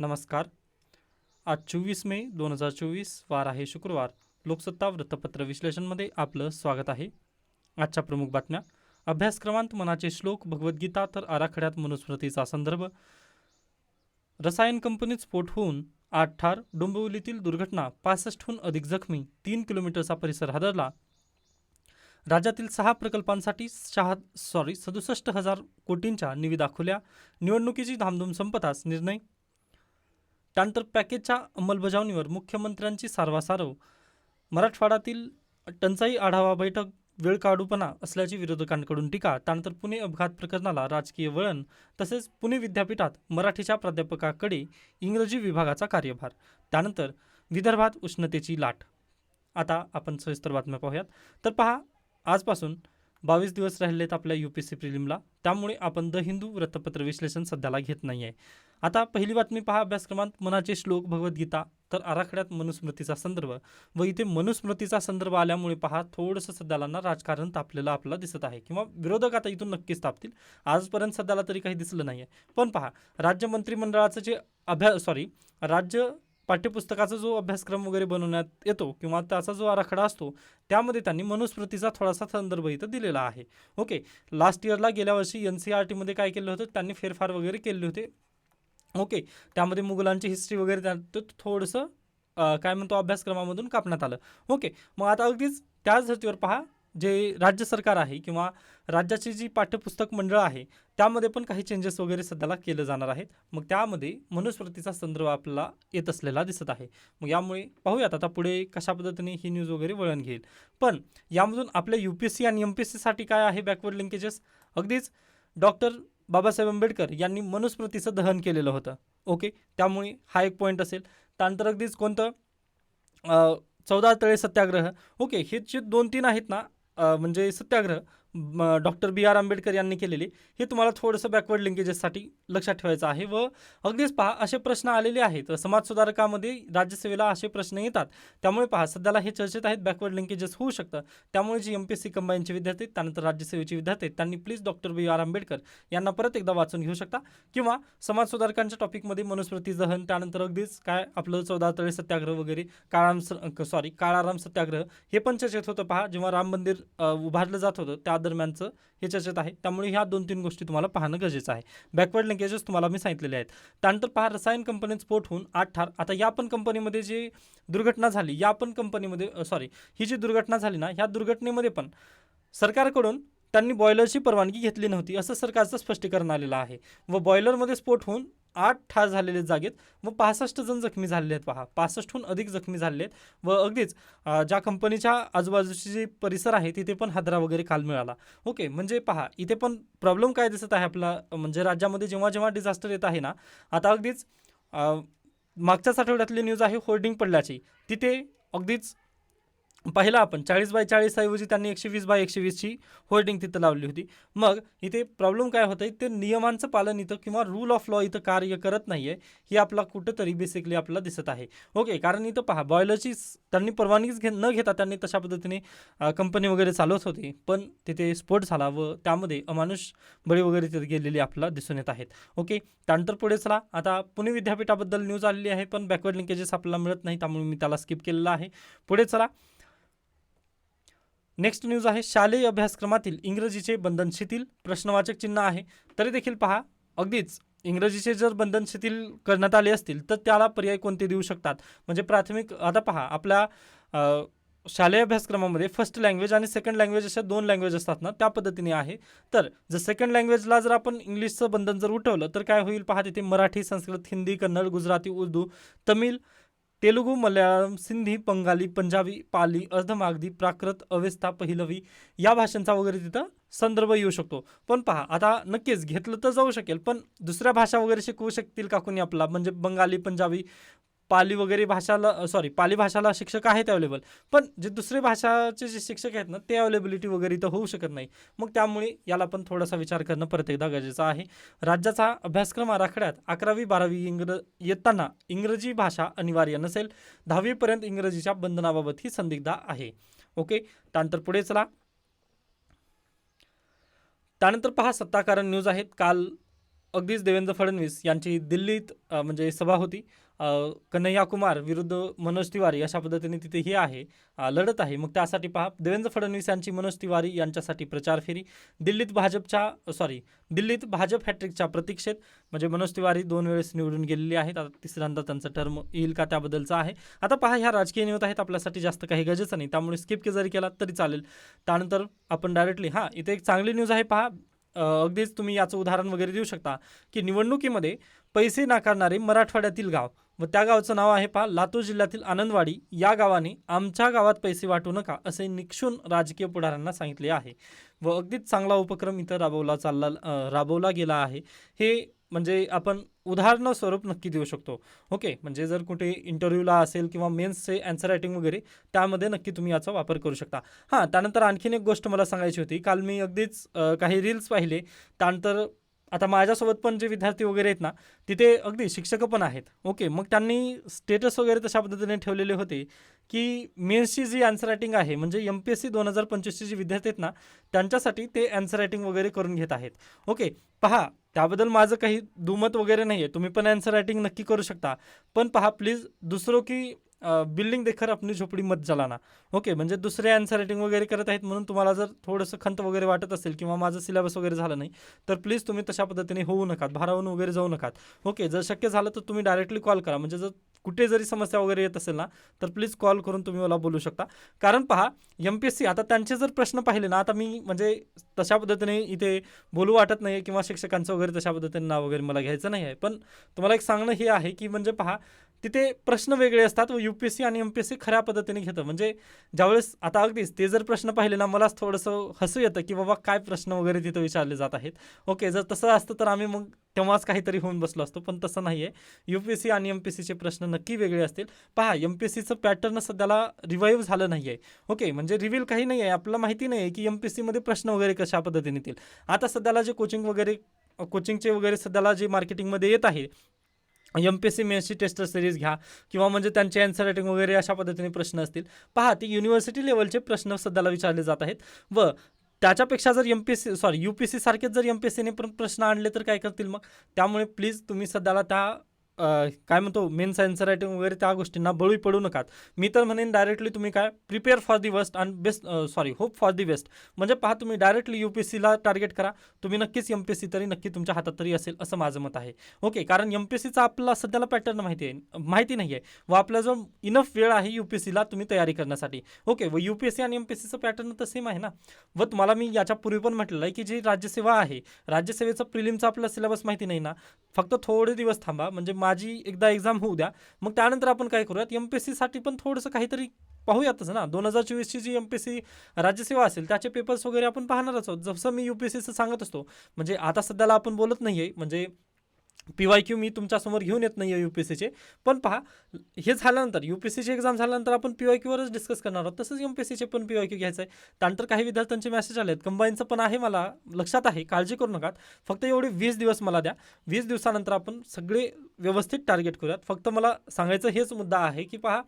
नमस्कार. आज चोवीस मे दोन हजार चोवीस वार आहे शुक्रवार. लोकसत्ता वृत्तपत्र विश्लेषणमध्ये आपलं स्वागत आहे. आजच्या प्रमुख बातम्या. अभ्यासक्रमांत मनाचे श्लोक भगवद्गीता तर आराखड्यात मनुस्मृतीचा संदर्भ. रसायन कंपनीत स्फोट होऊन आठ ठार डोंबिवलीतील दुर्घटना पासष्टहून अधिक जखमी तीन किलोमीटरचा परिसर हादरला. राज्यातील सहा प्रकल्पांसाठी शहा सॉरी सदुसष्ट हजार कोटींच्या निविदा खुल्या निवडणुकीची धामधूम संपताच निर्णय. त्यानंतर पॅकेजच्या अंमलबजावणीवर मुख्यमंत्र्यांची सारवासारव. मराठवाड्यातील टंचाई आढावा बैठक वेळ काढूपणा असल्याची विरोधकांकडून टीका. त्यानंतर पुणे अपघात प्रकरणाला राजकीय वळण तसेच पुणे विद्यापीठात मराठीच्या प्राध्यापकाकडे इंग्रजी विभागाचा कार्यभार. त्यानंतर विदर्भात उष्णतेची लाट. आता आपण सविस्तर बातम्या पाहूयात. तर पहा आजपासून बावीस दिवस राहिलेत आपल्या यू पी सी प्रिलिमला. त्यामुळे आपण द हिंदू वृत्तपत्र विश्लेषण सध्याला घेत नाही आहे आता पहिली बातमी पहा. अभ्यासक्रमात मनाचे श्लोक भगवद्गीता तर आराखड्यात मनुस्मृतीचा संदर्भ व इथे मनुस्मृतीचा संदर्भ आल्यामुळे पहा थोडंसं सध्याला ना राजकारण तापलेलं आपल्याला दिसत आहे किंवा विरोधक आता इथून नक्कीच तापतील. आजपर्यंत सध्याला तरी काही दिसलं नाही आहे पण पहा राज्य मंत्रिमंडळाचं जे अभ्यास सॉरी राज्य पाठ्यपुस्तकाचा जो अभ्यासक्रम वगैरे बनवण्यात येतो किंवा त्याचा जो आराखडा असतो त्यामध्ये त्यांनी मनुस्मृतीचा थोडासा संदर्भ इथं दिलेला आहे. ओके लास्ट इयरला गेल्या वर्षी एन सी आर टीमध्ये काय केलं होतं? त्यांनी फेरफार वगैरे केले होते. ओके त्यामध्ये मुघलांची हिस्ट्री वगैरे त्यात थोडंसं काय म्हणतो अभ्यासक्रमामधून कापण्यात आलं. ओके मग आता अगदीच त्याच धर्तीवर पहा जे राज्य सरकार आहे किंवा राज्याची जी पाठ्यपुस्तक मंडळ आहे त्यामध्ये पण काही चेंजेस वगैरे सध्याला केलं जाणार आहेत. मग त्यामध्ये मनुस्मृतीचा संदर्भ आपल्याला येत असलेला दिसत आहे. मग यामुळे पाहूयात आता पुढे कशा पद्धतीने ही न्यूज वगैरे वळण घेईल. पण यामधून आपल्या यू पी एस सी आणि एम पी एस सीसाठी काय आहे बॅकवर्ड लिंकेजेस अगदीच डॉक्टर बाबासाहेब आंबेडकर यांनी मनुस्मृतीचं दहन केलेलं होतं. ओके? त्यामुळे हा एक पॉईंट असेल. त्यानंतर अगदीच कोणतं? चौदा तळे सत्याग्रह. ओके? हे जे दोन तीन आहेत ना म्हणजे सत्याग्रह डॉक्टर बी आर आंबेडकर यांनी केलेली. हे तुम्हाला थोडंसं बॅकवर्ड लिंकेजेससाठी लक्षात ठेवायचं आहे व अगदीच पहा असे प्रश्न आलेले आहेत समाजसुधारकामध्ये राज्यसेवेला असे प्रश्न येतात. त्यामुळे पहा सध्याला हे चर्चेत आहेत बॅकवर्ड लिंकेजेस होऊ शकतं. त्यामुळे जी एम पी एस सी कंबाईनचे विद्यार्थी त्यानंतर राज्यसेवेचे विद्यार्थी आहेत, त्यांनी please doctor B R Ambedkar यांना परत एकदा वाचून घेऊ शकता. किंवा समाजसुधारकांच्या टॉपिकमध्ये मनुस्मृती दहन त्यानंतर अगदीच काय आपलं चौदा तळे सत्याग्रह वगैरे काळाम सॉरी काळाराम सत्याग्रह हे पण चर्चेत होतं पहा. जेव्हा राम मंदिर उभारलं जात होतं त्या दरम्यानचं हे चर्चेत आहे. त्यामुळे ह्या दोन तीन गोष्टी तुम्हाला पाहणं गरजेचं आहे. बॅकवर्ड लिंकेजेस तुम्हाला मी सांगितलेले आहेत. त्यानंतर पहा रसायन कंपनीत स्फोट होऊन आठ ठार. आता या पण कंपनीमध्ये जी दुर्घटना झाली या पण कंपनीमध्ये सॉरी ही जी दुर्घटना झाली ना ह्या दुर्घटनेमध्ये पण सरकारकडून त्यांनी बॉयलरची परवानगी घेतली नव्हती असं सरकारचं स्पष्टीकरण आलेलं आहे. व बॉयलरमध्ये स्फोट होऊन आठ ठार झालेले जागेत व पासष्ट जण जखमी झालेले आहेत पहा. पासष्टहून अधिक जखमी झालेले आहेत व अगदीच ज्या कंपनीच्या आजूबाजूचे जे परिसर आहे तिथे पण हादरा वगैरे काल मिळाला. ओके म्हणजे पहा इथे पण प्रॉब्लेम काय दिसत आहे आपला? म्हणजे राज्यामध्ये जेव्हा जेव्हा डिझास्टर येत आहे ना आता अगदीच मागच्याच आठवड्यातली न्यूज आहे होर्डिंग पडल्याची. तिथे अगदीच पाहिलं आपण चाळीस बाय चाळीस ऐवजी त्यांनी एकशे वीस बाय एकशे वीसची होर्डिंग तिथं लावली होती. मग इथे प्रॉब्लेम काय होतं ते नियमांचं पालन इथं किंवा रूल ऑफ लॉ इथं कार्य करत नाही आहे हे आपला कुठंतरी बेसिकली आपल्याला दिसत आहे. ओके कारण इथं पहा बॉयलरची त्यांनी परवानगीच घे न घेता त्यांनी तशा पद्धतीने कंपनी वगैरे चालवत होती. पण तिथे स्फोट झाला व त्यामध्ये अमानुष बळी वगैरे तिथे गेलेली आपल्याला दिसून येत आहेत. ओके त्यानंतर पुढे चला. आता पुणे विद्यापीठाबद्दल न्यूज आलेली आहे पण बॅकवर्ड लिंकेजेस आपल्याला मिळत नाही त्यामुळे मी त्याला स्किप केलेला आहे. पुढे चला. नेक्स्ट न्यूज आहे शालेय अभ्यासक्रमातील इंग्रजीचे बंधन शिथिल प्रश्नवाचक चिन्ह आहे. तरी देखील पहा अगदीच इंग्रजीचे जर बंधन शिथिल करण्यात आले असतील तर त्याला पर्याय कोणते देऊ शकतात? म्हणजे प्राथमिक आता पहा आपल्या शालेय अभ्यासक्रमामध्ये फर्स्ट लँग्वेज आणि सेकंड लँग्वेज अशा दोन लँग्वेज असतात ना त्या पद्धतीने आहे. तर जर सेकंड लँग्वेजला जर आपण इंग्लिशचं बंधन जर उठवलं तर काय होईल पहा तिथे मराठी संस्कृत हिंदी कन्नड गुजराती उर्दू तमिळ तेलुगू मल्याळम सिंधी बंगाली पंजाबी पाली अर्धमागधी प्राकृत अवेस्ता पहिलवी या भाषांचा वगैरे तिथं संदर्भ येऊ शकतो. पण पहा आता नक्कीच घेतलं तर जाऊ शकेल पण दुसऱ्या भाषा वगैरे शिकवू शकतील का कोणी आपला? म्हणजे बंगाली पंजाबी पाली वगैरे भाषाला सॉरी पाली भाषाला शिक्षक आहेत अवेलेबल पण जे दुसरे भाषाचे जे शिक्षक आहेत ना ते अवेलेबिलिटी वगैरे इथं होऊ शकत नाही. मग त्यामुळे याला पण थोडासा विचार करणं परत एकदा गरजेचं आहे. राज्याचा अभ्यासक्रम आराखड्यात अकरावी बारावी इंग्र येताना इंग्रजी भाषा अनिवार्य नसेल दहावीपर्यंत इंग्रजीच्या बंधनाबाबत ही संदिग्धा आहे. ओके? त्यानंतर पुढे चला. त्यानंतर पहा सत्ताकारण न्यूज आहेत. काल अगदीच देवेंद्र फडणवीस यांची दिल्लीत म्हणजे सभा होती. कन्हैया कुमार विरुद्ध मनोज तिवारी अशा पद्धतीने तिथे हे आहे लढत आहे. मग त्यासाठी पहा देवेंद्र फडणवीस यांची मनोज तिवारी यांच्यासाठी प्रचार फेरी दिल्लीत भाजपच्या सॉरी दिल्लीत भाजप हॅट्रिकच्या प्रतीक्षेत म्हणजे मनोज तिवारी दोन वेळेस निवडून गेलेली आहेत. आता तिसऱ्यांदा त्यांचं टर्म येईल का त्याबद्दलचा आहे. आता पहा ह्या राजकीय निवत आहेत आपल्यासाठी जास्त काही गरजेचं नाही. त्यामुळे स्किप जरी केला तरी चालेल. त्यानंतर आपण डायरेक्टली हां इथे एक चांगली न्यूज आहे पहा. अगदीच तुम्ही याचं उदाहरण वगैरे देऊ शकता की निवडणुकीमध्ये पैसे नाकारणारे मराठवाड्यातील गाव. व त्या गावचं नाव आहे पहा लातूर जिल्ह्यातील आनंदवाडी. या गावाने आमच्या गावात पैसे वाटू नका असे निक्षून राजकीय पुढाऱ्यांना सांगितले आहे. व अगदीच चांगला उपक्रम इथं राबवला चालला राबवला गेला आहे. हे म्हणजे आपण उदाहरणं स्वरूप नक्की देऊ शकतो. ओके? म्हणजे जर कुठे इंटरव्ह्यूला असेल किंवा मेन्सचे अँसर रायटिंग वगैरे त्यामध्ये नक्की तुम्ही याचा वापर करू शकता. हां त्यानंतर आणखीन एक गोष्ट मला सांगायची होती. काल मी अगदीच काही रील्स पाहिले. त्यानंतर आता माझ्यासोबत पण जे विद्यार्थी वगैरे आहेत ना तिथे अगदी शिक्षक पण आहेत. ओके मग त्यांनी स्टेटस वगैरे तशा पद्धतीने ठेवलेले होते की मेन्सची जी अँसर रायटिंग आहे म्हणजे एम पी एस सी दोन हजार पंचवीसचे जे विद्यार्थी आहेत ना त्यांच्यासाठी ते अँसर रायटिंग वगैरे करून घेत आहेत. ओके पहा त्याबद्दल माझं काही दुमत वगैरे नाही आहे तुम्ही पण अँसर रायटिंग नक्की करू शकता. पण पहा प्लीज दुसरो की बिल्डिंग देखर अपनी झोपडी मत जलाना ओके म्हणजे दुसरे आन्सर रायटिंग वगैरे करत आहेत म्हणून तुम्हाला जर थोडंसं खंत वगैरे वाटत असेल किंवा माझं सिलेबस वगैरे झालं नाही तर प्लीज तुम्ही तशा पद्धतीने होऊ नकात भारावून वगैरे जाऊ नकात. ओके जर शक्य झालं तर तुम्ही डायरेक्टली कॉल करा. म्हणजे जर कुठे जरी समस्या वगैरे येत असेल ना तर प्लीज कॉल करून तुम्ही मला बोलू शकता. कारण पहा एम पी एस सी आता त्यांचे जर प्रश्न पाहिले ना आता मी म्हणजे तशा पद्धतीने इथे बोलू वाटत नाही किंवा शिक्षकांचं वगैरे तशा पद्धतीने नाव वगैरे मला घ्यायचं नाही आहे पण तुम्हाला एक सांगणं हे आहे की म्हणजे पहा तिथे प्रश्न वेगळे असतात व यू पी एस सी आणि एम पी एस सी खऱ्या पद्धतीने घेतं. म्हणजे ज्यावेळेस आता अगदीच ते जर प्रश्न पाहिले ना मलाच थोडंसं हसू येतं की बाबा काय प्रश्न वगैरे तिथं विचारले जात आहेत. ओके जर तसं असतं तर आम्ही मग तेव्हाच काहीतरी होऊन बसलो असतो पण तसं नाही आहे यू पी एस सी आणि एम पी एस सीचे प्रश्न नक्की वेगळे असतील. पहा एम पी एस सीचं पॅटर्न सध्याला रिवाईव्ह झालं नाही आहे ओके म्हणजे रिव्हील काही नाही आहे आपल्याला माहिती नाही आहे की एम पी एस सीमध्ये प्रश्न वगैरे कशा पद्धतीने येतील. आता सध्याला जे कोचिंग वगैरे कोचिंगचे वगैरे सध्याला जे मार्केटिंगमध्ये येत आहे एम पी एस सी मेन्सची टेस्टर सिरीज घ्या किंवा म्हणजे त्यांचे अँसर रायटिंग वगैरे अशा पद्धतीने प्रश्न असतील. पहा ते युनिव्हर्सिटी लेवलचे प्रश्न सध्याला विचारले जात आहेत. व त्याच्यापेक्षा जर M P S C sorry U P S C सारखेच जर एम पी एस सीने पण प्रश्न आणले तर काय करतील मग? त्यामुळे प्लीज तुम्ही सध्याला त्या अ, काय म्हणतो मेन सायन्स रायटिंग वगैरे त्या गोष्टींना बळी पडू नकात. मी तर म्हणेन डायरेक्टली तुम्ही काय prepare for the best and best sorry hope for the best म्हणजे पहा तुम्ही डायरेक्टली यू पी सीला टार्गेट करा. तुम्ही नक्कीच एम पी एस सी तरी नक्की तुमच्या हातात तरी असेल असं माझं मत आहे. ओके कारण एम पी एस सीचा आपला सध्याला पॅटर्न माहिती आहे माहिती नाही आहे. व आपला जो इनफ वेळ आहे यू पी एस सीला तुम्ही तयारी करण्यासाठी. ओके व यू पी एस सी आणि एम पी एस सीचं पॅटर्न तर सेम आहे ना? व तुम्हाला मी याच्यापूर्वी पण म्हटलेलं आहे की जी राज्यसेवा आहे राज्यसेवेचं प्रिलिमचा आपला सिलेबस माहिती नाही ना? फक्त थोडे दिवस थांबा. म्हणजे माझी एकदा एक्झाम होऊ द्या. मग त्यानंतर आपण काय करूयात? एम पी सीसाठी पण थोडंसं काहीतरी पाहूयातच ना. दोन हजार चोवीसची जी एम पी एस सी राज्यसेवा असेल त्याचे पेपर्स वगैरे आपण पाहणारच आहोत. जसं मी यू पी एस सीचं सांगत असतो. म्हणजे आता सध्याला आपण बोलत नाही आहे म्हणजे पी वाय क्यू मी तुमच्यासमोर घेऊन येत नाही आहे यू पी एस सीचे. पण पहा हे झाल्यानंतर यू पी एस सीची एक्झाम झाल्यानंतर आपण पी वाय क्यूवरच डिस्कस करणार आहोत. तसंच एम पी एस सीचे पण पी वाय क्यू घ्यायचं आहे त्यानंतर काही विद्यार्थ्यांचे मेसेज आले आहेत कंबाईनचं पण आहे मला लक्षात आहे काळजी करू नका. फक्त एवढे वीस दिवस मला द्या. वीस दिवसानंतर आपण सगळे व्यवस्थित टार्गेट करूयात. फक्त मला सांगायचं हेच मुद्दा आहे की पहा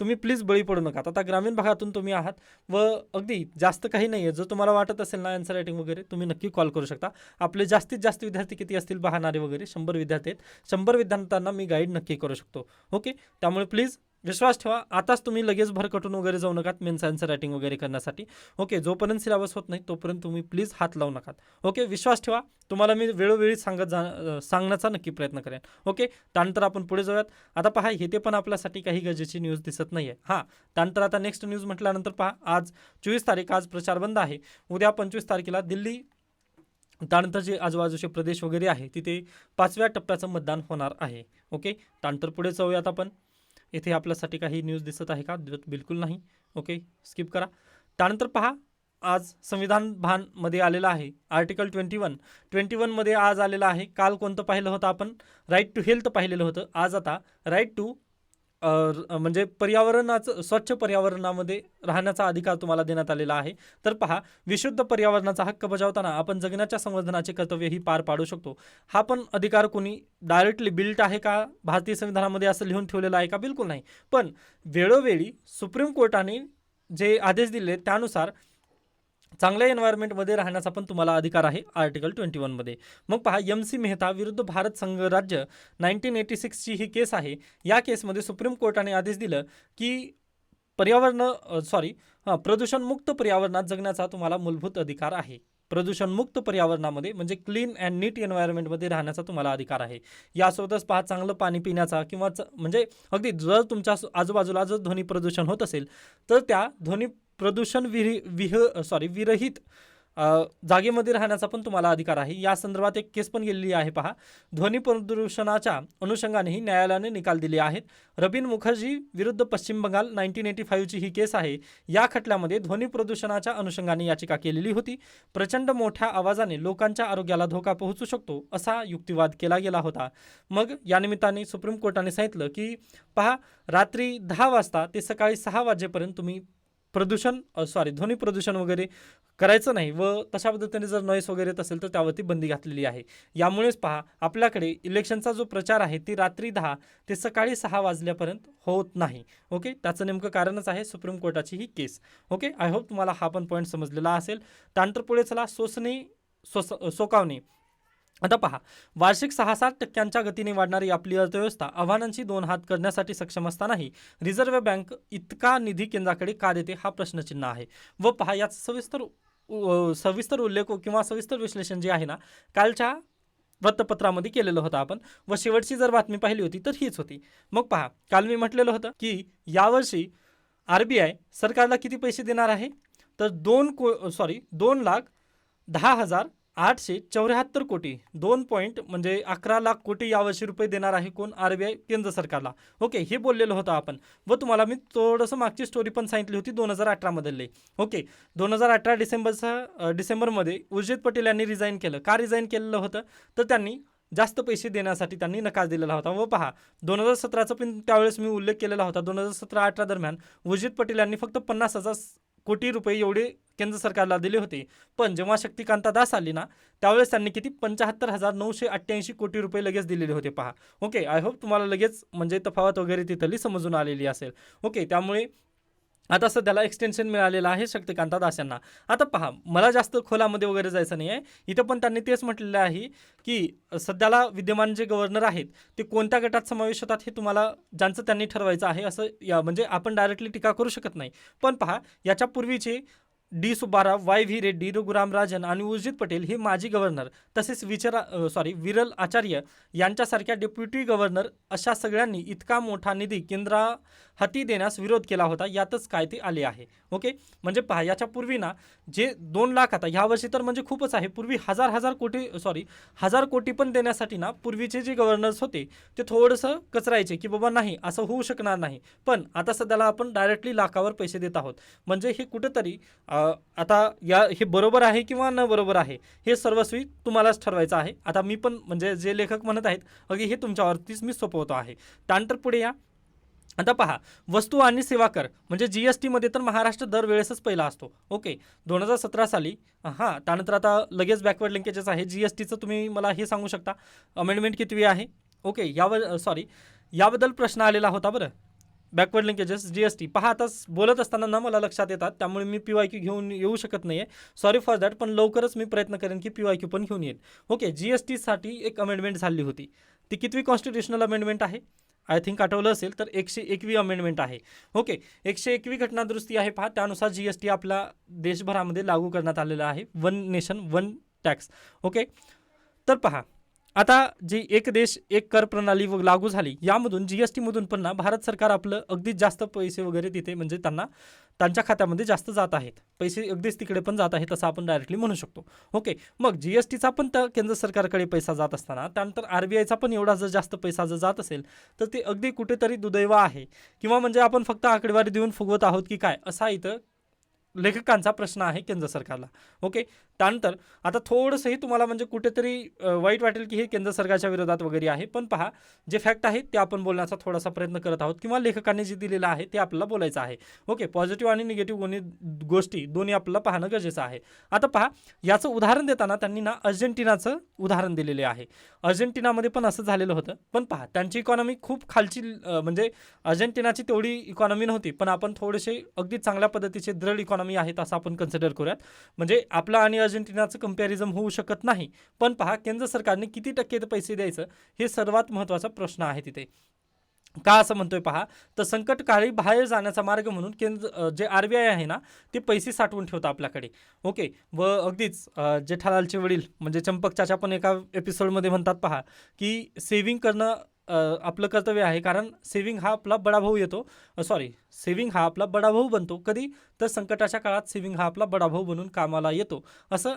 तुम्ही प्लीज बळी पडू नका. आता ग्रामीण भागातून तुम्ही आहात व अगदी जास्त काही नाही आहे जर तुम्हाला वाटत असेल ना आन्सर रायटिंग वगैरे तुम्ही नक्की कॉल करू शकता. आपले जास्तीत जास्त विद्यार्थी किती असतील? पाहणारे वगैरे. शंभर विद्यार्थी आहेत. शंभर विद्यार्थ्यांना मी गाईड नक्की करू शकतो. ओके त्यामुळे प्लीज विश्वास ठेवा. आताच तुम्ही लगेच भरकटून वगैरे जाऊ नकात मेन्स अँसर रायटिंग वगैरे करण्यासाठी. ओके जोपर्यंत सिलेबस होत नाही तोपर्यंत तुम्ही प्लीज हात लावू नकात. ओके विश्वास ठेवा. तुम्हाला मी वेळोवेळी सांगत जा सांगण्याचा नक्की प्रयत्न करेन. ओके त्यानंतर आपण पुढे जाऊयात. आता पहा हे ते पण आपल्यासाठी काही गरजेची न्यूज दिसत नाही आहे हां त्यानंतर आता नेक्स्ट न्यूज म्हटल्यानंतर पहा आज चोवीस तारीख आज प्रचार बंद आहे. उद्या पंचवीस तारखेला दिल्ली त्यानंतर जे आजूबाजूचे प्रदेश वगैरे आहे तिथे पाचव्या टप्प्याचं मतदान होणार आहे. ओके त्यानंतर पुढे जाऊयात आपण. इथे आपल्यासाठी काही न्यूज दिसत आहे का? बिलकुल नाही. ओके स्किप करा. त्यानंतर पहा आज संविधान भानमध्ये आलेलं आहे. आर्टिकल ट्वेंटी वन ट्वेंटी वनमध्ये आज आलेलं आहे. काल कोणतं पाहिलं होतं आपण? राईट टू हेल्थ पाहिलेलं होतं. आज आता राईट टू म्हणजे पर्यावरणाचं स्वच्छ पर्यावरणामध्ये राहण्याचा अधिकार तुम्हाला देण्यात आलेला आहे. तर पहा विशुद्ध पर्यावरणाचा हक्क बजावताना आपण जगण्याच्या संवर्धनाचे कर्तव्यही पार पाडू शकतो. हा पण अधिकार कोणी डायरेक्टली बिल्ट आहे का भारतीय संविधानामध्ये असं लिहून ठेवलेलं आहे का? बिलकुल नाही. पण वेळोवेळी सुप्रीम कोर्टाने जे आदेश दिले त्यानुसार चांगल्या एन्व्हायरमेंटमध्ये राहण्याचा पण तुम्हाला अधिकार आहे आर्टिकल ट्वेंटी वनमध्ये मग पहा एम सी मेहता विरुद्ध भारत संघराज्य नाईन्टीन एटी सिक्सची ही केस आहे. या केसमध्ये सुप्रीम कोर्टाने आदेश दिलं की पर्यावरण सॉरी हां प्रदूषणमुक्त पर्यावरणात जगण्याचा तुम्हाला मूलभूत अधिकार आहे. प्रदूषणमुक्त पर्यावरणामध्ये म्हणजे क्लीन अँड नीट एन्व्हायरमेंटमध्ये राहण्याचा तुम्हाला अधिकार आहे. यासोबतच पहा चांगलं पाणी पिण्याचा किंवा च म्हणजे अगदी जर तुमच्या आजूबाजूला जर ध्वनी प्रदूषण होत असेल तर त्या ध्वनी प्रदूषण विहि विह सॉरी विरहित जागेमध्ये राहण्याचा पण तुम्हाला अधिकार आहे. या संदर्भात एक केस पण गेलेली आहे पहा. ध्वनी प्रदूषणाच्या अनुषंगानेही न्यायालयाने निकाल दिले आहेत. रबीन मुखर्जी विरुद्ध पश्चिम बंगाल नाईन्टीन एटी फाईव्हची ही केस आहे. या खटल्यामध्ये ध्वनी प्रदूषणाच्या अनुषंगाने याचिका केलेली होती. प्रचंड मोठ्या आवाजाने लोकांच्या आरोग्याला धोका पोहोचू शकतो असा युक्तिवाद केला गेला होता. मग या निमित्ताने सुप्रीम कोर्टाने सांगितलं की पहा रात्री दहा वाजता ते सकाळी सहा वाजेपर्यंत तुम्ही प्रदूषण सॉरी ध्वनी प्रदूषण वगैरे करायचं नाही व तशा पद्धतीने जर नॉईस वगैरे येत असेल तर त्यावरती बंदी घातलेली आहे. यामुळेच पहा आपल्याकडे इलेक्शनचा जो प्रचार आहे ती रात्री दहा ते सकाळी सहा वाजल्यापर्यंत होत नाही. ओके त्याचं नेमकं कारणच आहे सुप्रीम कोर्टाची ही केस. ओके आय होप तुम्हाला हा पण पॉईंट समजलेला असेल. त्यानंतर पुढे चला सोसणे सोस सोकावणे आता पहा वार्षिक सहा सात टक्क्यांच्या गतीने वाढणारी आपली अर्थव्यवस्था आव्हानांशी दोन हात करण्यासाठी सक्षम असतानाही रिझर्व्ह बँक इतका निधी केंद्राकडे का देते हा प्रश्नचिन्ह आहे. व पहा याचा सविस्तर उ- सविस्तर उल्लेख किंवा सविस्तर विश्लेषण जे आहे ना कालच्या वृत्तपत्रामध्ये केलेलं होतं आपण. व शेवटची जर बातमी पाहिली होती तर हीच होती. मग पहा काल मी म्हटलेलं होतं की यावर्षी आर बी आय सरकारला किती पैसे देणार आहे? तर दोन को सॉरी दोन लाख दहा हजार आठशे चौऱ्याहत्तर कोटी दोन पॉईंट म्हणजे अकरा लाख कोटी यावर्षी रुपये देणार आहे कोण? आर बी आय केंद्र सरकारला. ओके हे बोललेलं होतं आपण. व तुम्हाला मी थोडंसं मागची स्टोरी पण सांगितली होती दोन हजार अठरामधले ओके दोन हजार अठरा डिसेंबरचा डिसेंबरमध्ये उर्जित पटेल यांनी रिझाईन केलं. का रिझाईन केलेलं होतं? तर त्यांनी जास्त पैसे देण्यासाठी त्यांनी नकार दिलेला होता. व पहा दोन हजार सतराचा पण त्यावेळेस मी उल्लेख केलेला होता. दोन हजार सतरा अठरा दरम्यान उर्जित पटेल यांनी फक्त पन्नास हजार कोटी रुपये एवढे केंद्र सरकारला दिले होते. पण जेव्हा शक्तिकांता दास आली ना त्यावेळेस त्यांनी किती? पंच्याहत्तर हजार नऊशे अठ्ठ्याऐंशी कोटी रुपये लगेच दिलेले होते पहा. ओके आय होप तुम्हाला लगेच म्हणजे तफावत वगैरे तिथली समजून आलेली असेल. ओके त्यामुळे आता सध्याला एक्सटेन्शन मिळालेलं आहे शक्तिकांता दास यांना. आता पहा मला जास्त खोलामध्ये वगैरे जायचं नाही आहे इथं पण त्यांनी तेच म्हटलेलं आहे की सध्याला विद्यमान जे गव्हर्नर आहेत ते कोणत्या गटात समावेश होतात हे तुम्हाला ज्यांचं त्यांनी ठरवायचं आहे असं या म्हणजे आपण डायरेक्टली टीका करू शकत नाही. पण पहा याच्या पूर्वीचे D Subbarao Y V Reddy Raghuram Rajan आणि उर्जित पटेल हे माजी गव्हर्नर तसेच विचारा सॉरी विरल आचार्य यांच्यासारख्या डेप्युटी गव्हर्नर अशा सगळ्यांनी इतका मोठा निधी केंद्रा हाती देण्यास विरोध केला होता यातच काय ते आले आहे. ओके म्हणजे पहा याच्या पूर्वी ना जे दोन लाख आता ह्या वर्षी तर म्हणजे खूपच आहे. पूर्वी हजार हजार कोटी सॉरी हजार कोटी पण देण्यासाठी ना पूर्वीचे जे गव्हर्नर्स होते ते थोडंसं कचरायचे की बाबा नाही असं होऊ शकणार नाही. पण आता सध्याला आपण डायरेक्टली लाखावर पैसे देत आहोत. म्हणजे हे कुठंतरी आता या हे बरोबर आहे किंवा न बरोबर आहे हे सर्वस्वी तुम्हालाच ठरवायचं आहे. आता मी पण म्हणजे जे लेखक म्हणत आहेत अगदी हे तुमच्यावरतीच मी सोपवतो आहे. त्यानंतर पुढे या. आता पहा वस्तू आणि सेवा कर म्हणजे जी एस टीमध्ये तर महाराष्ट्र दरवेळेसच पहिला असतो. ओके दोन हजार सतरा साली हां त्यानंतर आता लगेच बॅकवर्ड लिंकेजेस आहे. जी एस टीचं तुम्ही मला हे सांगू शकता. अमेंडमेंट कितवी आहे? ओके यावर सॉरी याबद्दल प्रश्न आलेला होता बरं. Backward linkages G S T पहा आता बोलत असताना ना मला लक्षात येतात त्यामुळे मी पी वाय क्यू घेऊन येऊ शकत नाही आहे सॉरी फॉर दॅट पण लवकरच मी प्रयत्न करेन की पी वाय क्यू पण घेऊन येईल. ओके जी एस टीसाठी एक अमेंडमेंट झाली होती. ती कितवी कॉन्स्टिट्युशनल अमेंडमेंट आहे? आय थिंक आठवलं असेल तर एकशे एकवी अमेंडमेंट आहे. ओके एकशे एकवी घटना दुरुस्ती आहे पहा. त्यानुसार जी एस टी आपल्या देशभरामध्ये लागू करण्यात आलेलं आहे. One nation one tax okay तर पहा. आता जी एक देश एक कर प्रणाली व लागू झाली यामधून जी एस टीमधून पण ना भारत सरकार आपलं अगदीच जास्त पैसे वगैरे तिथे म्हणजे त्यांना त्यांच्या खात्यामध्ये जास्त जात आहेत. पैसे अगदीच तिकडे पण जात आहेत असं आपण डायरेक्टली म्हणू शकतो. ओके मग जी एस टीचा पण तर केंद्र सरकारकडे पैसा जात असताना त्यानंतर आर बी आयचा पण एवढा जर जास्त पैसा जर जात असेल तर ते अगदी कुठेतरी दुदैव आहे. किंवा म्हणजे आपण फक्त आकडेवारी देऊन फुगवत आहोत की काय असा इथं लेखकांचा प्रश्न आहे केंद्र सरकारला. ओके त्यानंतर आता थोडंसंही तुम्हाला म्हणजे कुठेतरी वाईट वाटेल की हे केंद्र सरकारच्या विरोधात वगैरे आहे. पण पहा जे फॅक्ट आहेत ते आपण बोलण्याचा थोडासा प्रयत्न करत आहोत किंवा लेखकांनी जे दिलेलं आहे ते आपल्याला बोलायचं आहे. ओके पॉझिटिव्ह आणि निगेटिव्ह दोन्ही गोष्टी दोन्ही आपल्याला पाहणं गरजेचं आहे. आता पहा याचं उदाहरण देताना त्यांनी ना अर्जेंटिनाचं उदाहरण दिलेले आहे. अर्जेंटिनामध्ये पण असं झालेलं होतं. पण पहा त्यांची इकॉनॉमी खूप खालची म्हणजे अर्जेंटिनाची तेवढी इकॉनॉमी नव्हती. पण आपण थोडेसे अगदी चांगल्या पद्धतीचे दृढ इकॉनॉमी कमी आहेत असं आपण कन्सिडर करूयात. म्हणजे आपलं आणि अर्जेंटिनाचं कम्पॅरिझम होऊ शकत नाही. पण पहा केंद्र सरकारने किती टक्के पैसे द्यायचं हे सर्वात महत्त्वाचा प्रश्न आहे तिथे. का असं म्हणतोय पहा तर संकटकाळी बाहेर जाण्याचा मार्ग म्हणून केंद्र जे आर बी आय आहे ना ते पैसे साठवून ठेवतं आपल्याकडे. ओके व अगदीच जेठालालचे वडील म्हणजे चंपक चाचा पण एका एपिसोडमध्ये म्हणतात पहा की सेव्हिंग करणं आपलं कर्तव्य आहे. कारण सेव्हिंग हा आपला बडा भाऊ येतो. सॉरी सेव्हिंग हा आपला बडा भाऊ बनतो. कधी? तर संकटाच्या काळात सेव्हिंग हा आपला बडा भाऊ बनून कामाला येतो. असं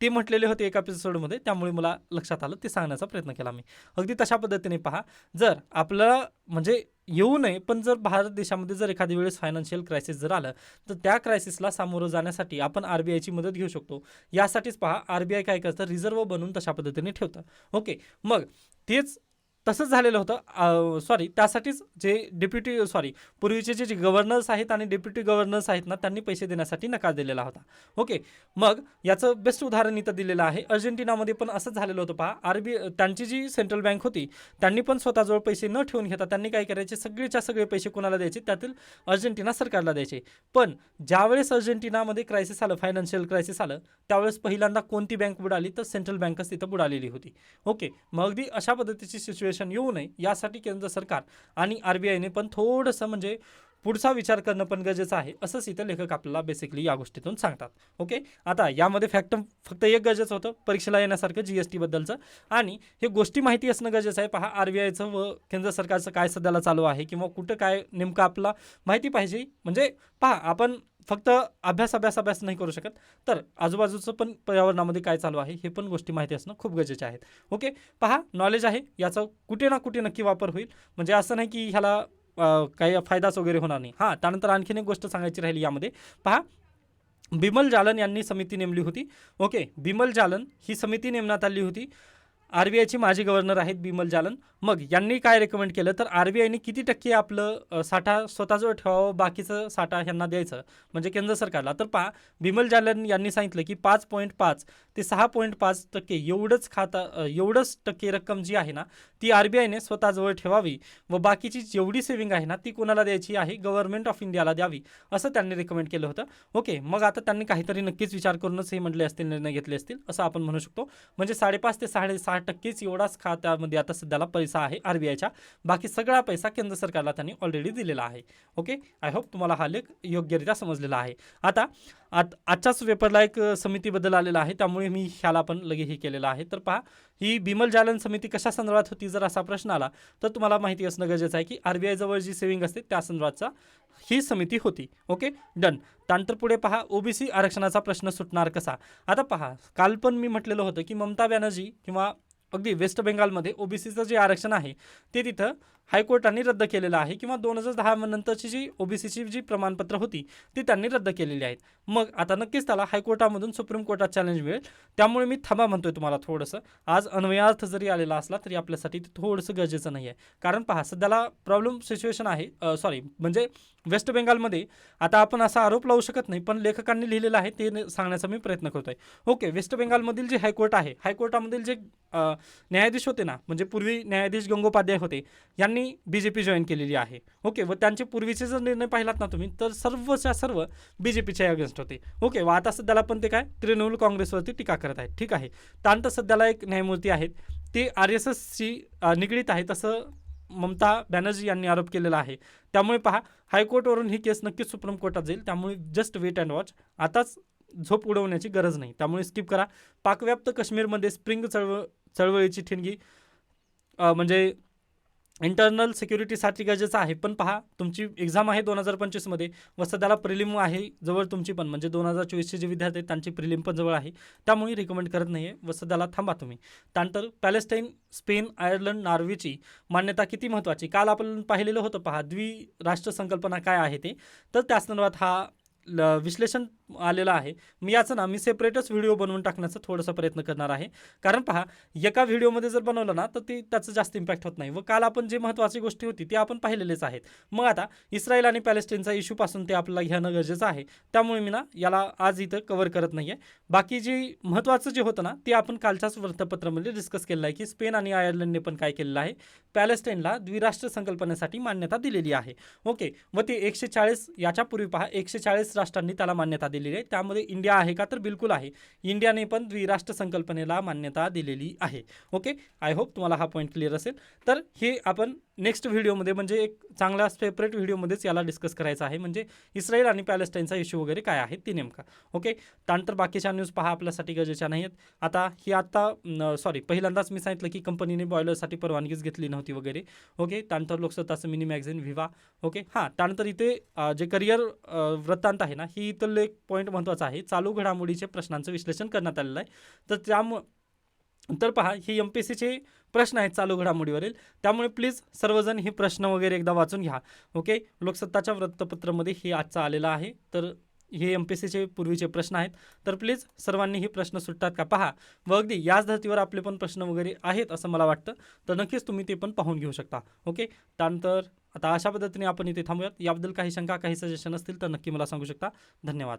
ते म्हटलेले होते एका एपिसोडमध्ये त्यामुळे मला लक्षात आलं. ते सांगण्याचा प्रयत्न केला मी. अगदी तशा पद्धतीने पहा. जर आपलं म्हणजे येऊ नये पण जर भारत देशामध्ये जर एखाद्या वेळेस फायनान्शियल क्रायसिस जर आलं तर त्या क्रायसिसला सामोरं जाण्यासाठी आपण आर बी आयची मदत घेऊ शकतो. यासाठीच पहा आर बी आय काय करतं? रिझर्व्ह बनवून तशा पद्धतीने ठेवतं. ओके मग तेच तसंच झालेलं होतं. सॉरी त्यासाठीच जे डेप्युटी सॉरी पूर्वीचे जे जे गव्हर्नर्स आहेत आणि डेप्युटी गव्हर्नर्स आहेत ना त्यांनी पैसे देण्यासाठी नकार दिलेला होता. ओके मग याचं बेस्ट उदाहरण इथं दिलेलं आहे. अर्जेंटिनामध्ये पण असंच झालेलं होतं पहा. आर बी त्यांची जी सेंट्रल बँक होती त्यांनी पण स्वतःजवळ पैसे न ठेवून घेता त्यांनी काय करायचे? सगळेच्या सगळे पैसे कोणाला द्यायचे? त्यातील अर्जेंटिना सरकारला द्यायचे. पण ज्यावेळेस अर्जेंटिनामध्ये क्रायसिस आलं फायनान्शियल क्रायसिस आलं त्यावेळेस पहिल्यांदा कोणती बँक बुडाली? तर सेंट्रल बँकच तिथं बुडालेली होती. ओके मग अगदी अशा पद्धतीची सिच्युएशन येऊ नये यासाठी केंद्र सरकार आणि आर बी आयने पण थोडंसं म्हणजे पुढचा विचार करणं पण गरजेचं आहे असंच इथं लेखक आपल्याला बेसिकली या गोष्टीतून सांगतात. ओके आता यामध्ये फॅक्ट फक्त एक गरजेचं होतं परीक्षेला येण्यासारखं जी एस टीबद्दलचं आणि हे गोष्टी माहिती असणं गरजेचं आहे. पहा आर बी आयचं व केंद्र सरकारचं काय सध्याला चालू आहे किंवा कुठं काय नेमकं आपला माहिती पाहिजे. म्हणजे पहा आपण फक्त अभ्यास अभ्यास अभ्यास नाही करू शकत. तर आजूबाजूचं पण पर्यावरणामध्ये काय चालू आहे हे पण गोष्टी माहिती असणं खूप गरजेचे आहेत. ओके? पहा नॉलेज आहे याचा कुठे ना कुठे नक्की वापर होईल. म्हणजे असं नाही की ह्याला काही फायदाच वगैरे होणार नाही. हां त्यानंतर आणखीन एक गोष्ट सांगायची राहिली यामध्ये. पहा बिमल जालन यांनी समिती नेमली होती. ओके? बिमल जालन ही समिती नेमण्यात आली होती. आर बी आयचे माजी गव्हर्नर आहेत बिमल जालन. मग यांनी काय रेकमेंड केलं? तर आर बी आयने किती टक्के आपलं साठा स्वतःजवळ ठेवावं बाकीचं साठा ह्यांना द्यायचं? म्हणजे केंद्र सरकारला. तर पा बिमल जालन यांनी सांगितलं की पाच पॉईंट पाच ते सहा पॉईंट पाच टक्के एवढंच खाता एवढंच टक्के रक्कम जी आहे ना ती आर बी आयने स्वतःजवळ ठेवावी व बाकीची जेवढी सेव्हिंग आहे ना ती कोणाला द्यायची आहे? गव्हर्नमेंट ऑफ इंडियाला द्यावी असं त्यांनी रेकमेंड केलं होतं. ओके मग आता त्यांनी काहीतरी नक्कीच विचार करूनच हे म्हटले असतील निर्णय घेतले असतील असं आपण म्हणू शकतो. म्हणजे साडेपाच ते साडेसाठ टक्केच एवढाच खात्यामध्ये आता सध्याला पैसा आहे आर बी बाकी सगळा पैसा केंद्र सरकारला त्यांनी ऑलरेडी दिलेला आहे. ओके आय होप तुम्हाला हा लेख योग्यरित्या समजलेला आहे. आता आत आजच्याच पेपरला एक समितीबद्दल आलेला आहे. त्यामुळे मी ह्याला पण लगे हे केलेलं आहे. तर पहा ही बिमल जालन समिती कशा संदर्भात होती? जर असा प्रश्न आला तर तुम्हाला माहिती असणं गरजेचं आहे की आर बी आयजवळ जी सेव्हिंग असते त्या संदर्भातचा ही समिती होती. ओके डन त्यानंतर पुढे पहा ओबीसी आरक्षणाचा प्रश्न सुटणार कसा? आता पहा काल पण मी म्हटलेलं होतं की ममता बॅनर्जी किंवा अगदी वेस्ट बेंगालमध्ये ओबीसीचं जे आरक्षण आहे ते तिथं हायकोर्टाने रद्द केलेलं आहे किंवा दोन हजार दहा नंतरची जी ओबीसीची जी प्रमाणपत्र होती ती त्यांनी रद्द केलेली आहेत. मग आता नक्कीच त्याला हायकोर्टामधून सुप्रीम कोर्टात चॅलेंज मिळेल. त्यामुळे मी थांबा म्हणतोय तुम्हाला थोडंसं. आज अन्वयार्थ जरी आलेला असला तरी आपल्यासाठी ते थोडंसं गरजेचं नाही आहे कारण पहा सध्याला प्रॉब्लेम सिच्युएशन आहे सॉरी म्हणजे वेस्ट बेंगालमध्ये आता आपण असा आरोप लावू शकत नाही पण लेखकांनी लिहिलेलं आहे ते सांगण्याचा मी प्रयत्न करतोय. ओके वेस्ट बेंगालमधील जे हायकोर्ट आहे हायकोर्टामधील जे न्यायाधीश होते ना म्हणजे पूर्वी न्यायाधीश गंगोपाध्याय होते यांनी बी जे पी जॉईन केलेली आहे. ओके व त्यांचे पूर्वीचे जर निर्णय पाहिलात ना तुम्ही तर सर्वच्या सर्व बी जे पीच्या अगेन्स्ट होते. ओके व आता सध्याला पण ते काय? तृणमूल काँग्रेसवरती टीका करत आहेत. ठीक आहे. त्यानंतर सध्याला एक न्यायमूर्ती आहेत. ते आर एस एसशी निगडीत आहे तसं ममता बॅनर्जी यांनी आरोप केलेला आहे. त्यामुळे पहा हायकोर्टवरून ही केस नक्कीच सुप्रीम कोर्टात जाईल. त्यामुळे जस्ट वेट अँड वॉच आताच झोप उडवण्याची गरज नाही. त्यामुळे स्किप करा. पाकव्याप्त काश्मीरमध्ये स्प्रिंग चळवळ चळवळीची ठिणगी म्हणजे इंटरनल सिक्युरिटीसाठी गरजेचं आहे. पण पहा तुमची एक्झाम आहे दोन हजार पंचवीसमध्ये व सध्याला प्रिलिम आहे जवळ तुमची पण. म्हणजे दोन हजार चोवीसचे जे विद्यार्थी आहेत त्यांची प्रिलिम पण जवळ आहे. त्यामुळे रिकमेंड करत नाही आहे व सध्याला थांबा तुम्ही. त्यानंतर पॅलेस्टाईन स्पेन आयर्लंड नॉर्वेची मान्यता किती महत्त्वाची काल आपण पाहिलेलं होतं पहा द्विराष्ट्र संकल्पना काय आहे ते? तर त्या संदर्भात हा ल विश्लेषण आलेलं आहे. मी याचं ना मी सेपरेटच व्हिडिओ बनवून टाकण्याचा थोडासा प्रयत्न करणार आहे. कारण पहा एका व्हिडिओमध्ये जर बनवलं ना तर ते त्याचं जास्त इम्पॅक्ट होत नाही. व काल आपण जे महत्त्वाची गोष्टी होती ते आपण पाहिलेलेच आहेत मग आता इस्रायल आणि पॅलेस्टाईनचा इश्यूपासून ते आपल्याला घेणं गरजेचं आहे. त्यामुळे मी ना याला आज इथं कवर करत नाही आहे बाकी जी महत्त्वाचं जे होतं ना ते आपण कालच्याच वृत्तपत्रामध्ये डिस्कस केलं आहे की स्पेन आणि आयर्लंडने पण काय केलेलं आहे. पॅलेस्टाईनला द्विराष्ट्र संकल्पनेसाठी मान्यता दिलेली आहे. ओके. व ते एकशे चाळीस याच्यापूर्वी पहा एकशे चाळीस राष्ट्रांनी त्याला मान्यता दिलेली आहे. त्यामध्ये इंडिया आहे का? तर बिलकुल आहे. इंडियाने पण द्विराष्ट्र संकल्पनेला मान्यता दिलेली आहे. ओके? आय होप तुम्हाला हा पॉईंट क्लिअर असेल. तर हे आपण नेक्स्ट व्हिडिओमध्ये म्हणजे एक चांगल्या सेपरेट व्हिडिओमध्येच याला डिस्कस करायचं आहे. म्हणजे इस्रायल आणि पॅलेस्टाईनचा इश्यू वगैरे काय आहे ते नेमका. ओके? त्यानंतर बाकीच्या न्यूज पहा आपल्यासाठी गरजेच्या नाही आहेत आता ही आत्ता सॉरी पहिल्यांदाच मी सांगितलं की कंपनीने बॉयलरसाठी परवानगीच घेतली नव्हती वगैरे. ओके? त्यानंतर लोकसत्ताचं मिनी मॅगझिन विवा ओके? हां त्यानंतर इथे जे करिअर वृत्तांत आहे ना ही इथलं एक पॉईंट महत्त्वाचा आहे. चालू घडामोडीचे प्रश्नांचं विश्लेषण करण्यात आलेलं आहे. तर त्यामुळे तर पहा हे एम पी एस सीचे प्रश्न आहेत चालू घडामोडीवरील. त्यामुळे प्लीज सर्वजण हे प्रश्न वगैरे एकदा वाचून घ्या. ओके लोकसत्ताच्या वृत्तपत्रामध्ये हे आजचा आलेलं आहे. तर हे एम पी एस सीचे पूर्वीचे प्रश्न आहेत. तर प्लीज सर्वांनी हे प्रश्न सुटतात का? पहा. व अगदी याच धर्तीवर आपले पण प्रश्न वगैरे आहेत असं मला वाटतं. तर नक्कीच तुम्ही ते पण पाहून घेऊ शकता. ओके त्यानंतर आता अशा पद्धतीने आपण इथे थांबूयात. याबद्दल काही शंका काही सजेशन असतील तर नक्की मला सांगू शकता. धन्यवाद.